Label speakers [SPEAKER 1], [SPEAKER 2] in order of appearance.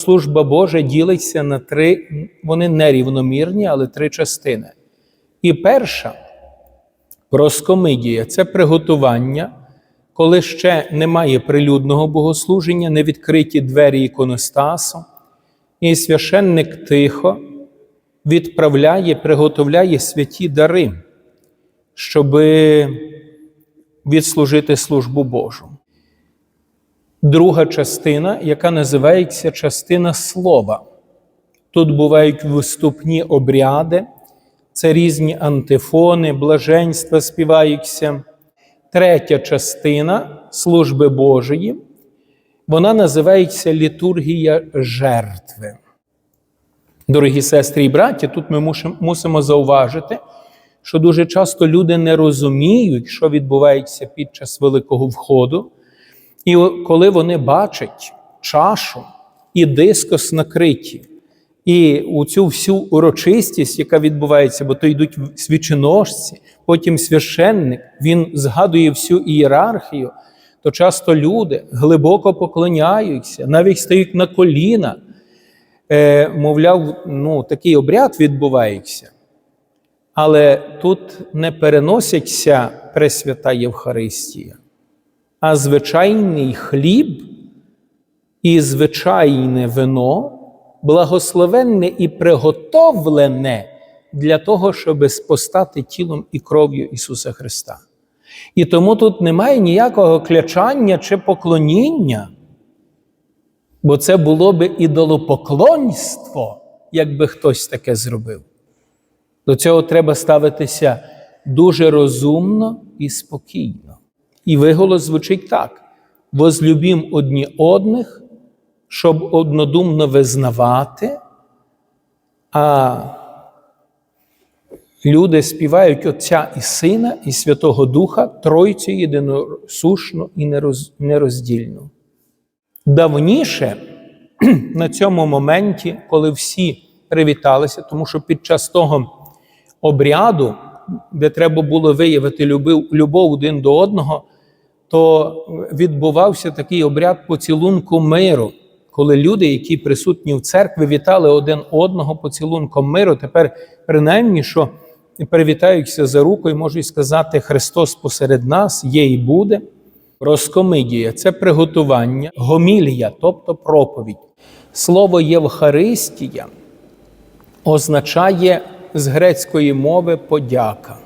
[SPEAKER 1] Служба Божа ділиться на три, вони нерівномірні, але три частини. І перша проскомидія це приготування, коли ще немає прилюдного богослуження, не відкриті двері іконостасу, і священник тихо відправляє, приготовляє святі дари, щоб відслужити службу Божу. Друга частина, яка називається частина слова. Тут бувають виступні обряди, це різні антифони, блаженства співаються. Третя частина служби Божої, вона називається літургія жертви. Дорогі сестри і браті, тут ми мусимо зауважити, що дуже часто люди не розуміють, що відбувається під час Великого Входу. І коли вони бачать чашу і дискос накриті, і у цю всю урочистість, яка відбувається, бо то йдуть свіченожці, потім священник, він згадує всю ієрархію, то часто люди глибоко поклоняються, навіть стають на коліна. Е, мовляв, ну, такий обряд відбувається. Але тут не переноситься Пресвята Євхаристія, а звичайний хліб і звичайне вино, благословенне і приготовлене для того, щоб спостати тілом і кров'ю Ісуса Христа. І тому тут немає ніякого клячання чи поклоніння, бо це було би ідолопоклонство, якби хтось таке зробив. До цього треба ставитися дуже розумно і спокійно. І виголос звучить так: возлюбім одні одних, щоб однодумно визнавати, а люди співають Отця і Сина, і Святого Духа, Тройцю єдиносушно і нероз- нероздільно. Давніше на цьому моменті, коли всі привіталися, тому що під час того обряду, де треба було виявити любов один до одного, то відбувався такий обряд поцілунку миру, коли люди, які присутні в церкві, вітали один одного поцілунком миру. Тепер, принаймні, що привітаються за руку і можуть сказати Христос посеред нас є і буде. Роскомидія це приготування, гомілія, тобто проповідь. Слово Євхаристія означає з грецької мови подяка.